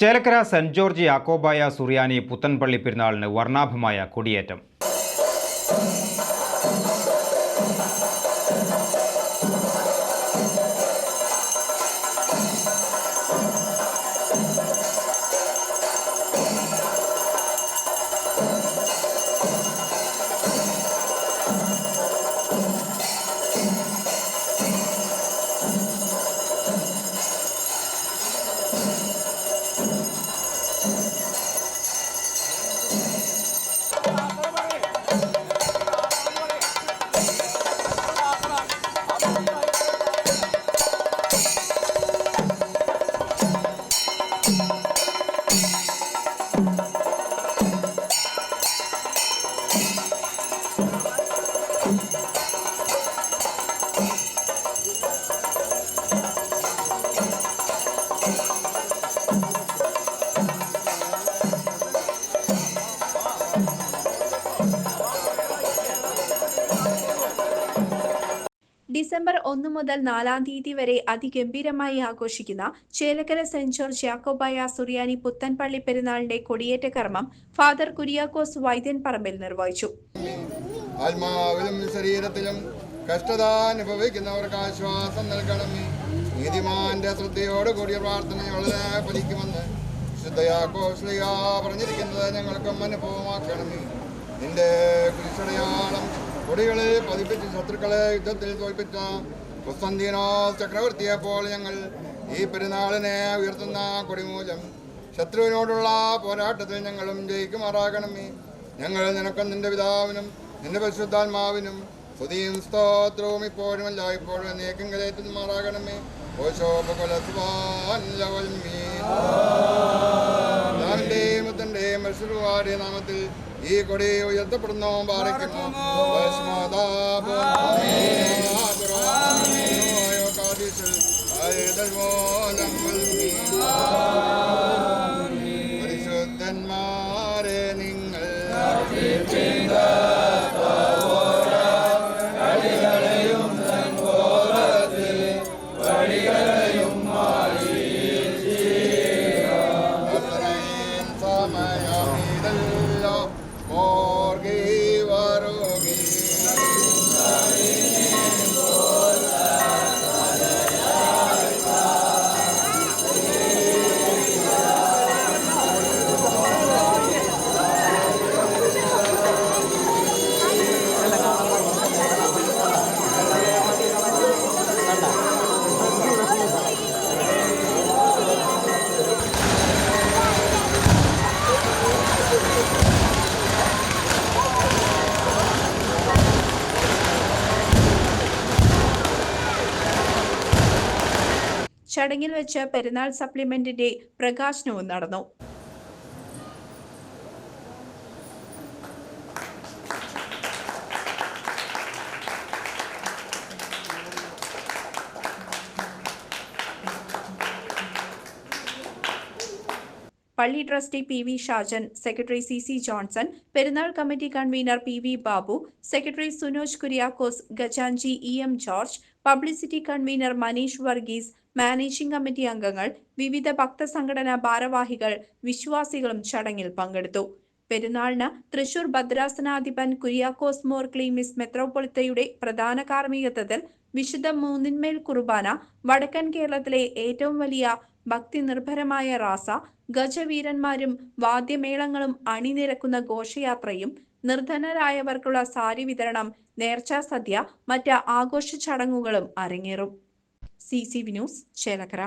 Chelakkara saint George Yakobaya Suriyani Puthanpally പെരുന്നാളിന് വർണാഭമായ കൊടിയേറ്റം. Mm-hmm. ഡിസംബർ ഒന്ന് മുതൽ നാലാം തീയതി വരെ അതിഗംഭീരമായി ആഘോഷിക്കുന്ന ചേലക്കര സെന്റ് ജോർജ് യാക്കോബായ സുറിയാനി പുത്തൻപള്ളി പെരുന്നാളിന്റെ കൊടിയേറ്റ കർമ്മം ഫാദർ കുര്യാക്കോസ് വൈദ്യൻ പറമ്പിൽ നിർവഹിച്ചു. ആത്മാവിലും ശരീരത്തിലും അനുഭവിക്കുന്നവർക്ക് ആശ്വാസം പറഞ്ഞിരിക്കുന്നത് ഞങ്ങൾക്കും അനുഭവമാക്കണമേ. നിന്റെ കുരിശടയാളം കൊടികളിൽ പതിപ്പിച്ച് ശത്രുക്കളെ യുദ്ധത്തിൽ തോൽപ്പിച്ച കുസ്തന്തീനോസ് ചക്രവർത്തിയെപ്പോൾ ഞങ്ങൾ ഈ പെരുന്നാളിനെ ഉയർത്തുന്ന കൊടിമൂലം. ശത്രുവിനോടുള്ള പോരാട്ടത്തിൽ ഞങ്ങളും ജയിക്കുമാറാകണമേ. ഞങ്ങൾ നിനക്കും നിന്റെ പിതാവിനും നിന്റെ പരിശുദ്ധാത്മാവിനും സ്തുതിയും സ്തോത്രവും ഇപ്പോഴും എല്ലായ്പ്പോഴും എന്നേക്കും കരയറ്റുമാറാകണമേ. പിതാവിന്റെയും പരിശുദ്ധാരുടെ നാമത്തിൽ ഈ കൊടി ഉയർത്തപ്പെടുന്നു. പരിശുദ്ധന്മാരെ ചടങ്ങിൽ വെച്ച് പെരുന്നാൾ സപ്ലിമെന്റിന്റെ പ്രകാശനവും നടന്നു. പള്ളി trustee P V Shajan secretary C C Johnson പെരുന്നാൾ committee convener P V Babu secretary Sunoj Kuriakose ഗജാൻജി E M George publicity convener Manish Varghese managing committee അംഗങ്ങൾ വിവിധ ഭക്തസംഘടനാ ഭാരവാഹികൾ വിശ്വാസികളും ചടങ്ങിൽ പങ്കെടുത്തു. പെരുന്നാളിന് തൃശൂർ ഭദ്രാസനാധിപൻ കുര്യാക്കോസ് മോർ ക്ലീമിസ് മെത്രോപൊളിത്തയുടെ പ്രധാന കാർമ്മികത്വത്തിൽ വിശുദ്ധ മൂന്നിന്മേൽ കുർബാന വടക്കൻ കേരളത്തിലെ ഏറ്റവും വലിയ ഭക്തി നിർഭരമായ റാസ ഗജവീരന്മാരും വാദ്യമേളങ്ങളും അണിനിരക്കുന്ന ഘോഷയാത്രയും നിർധനരായവർക്കുള്ള സാരി വിതരണം നേർച്ചാ സദ്യ മറ്റ് ആഘോഷ ചടങ്ങുകളും അരങ്ങേറും. C C V news Chelakkara.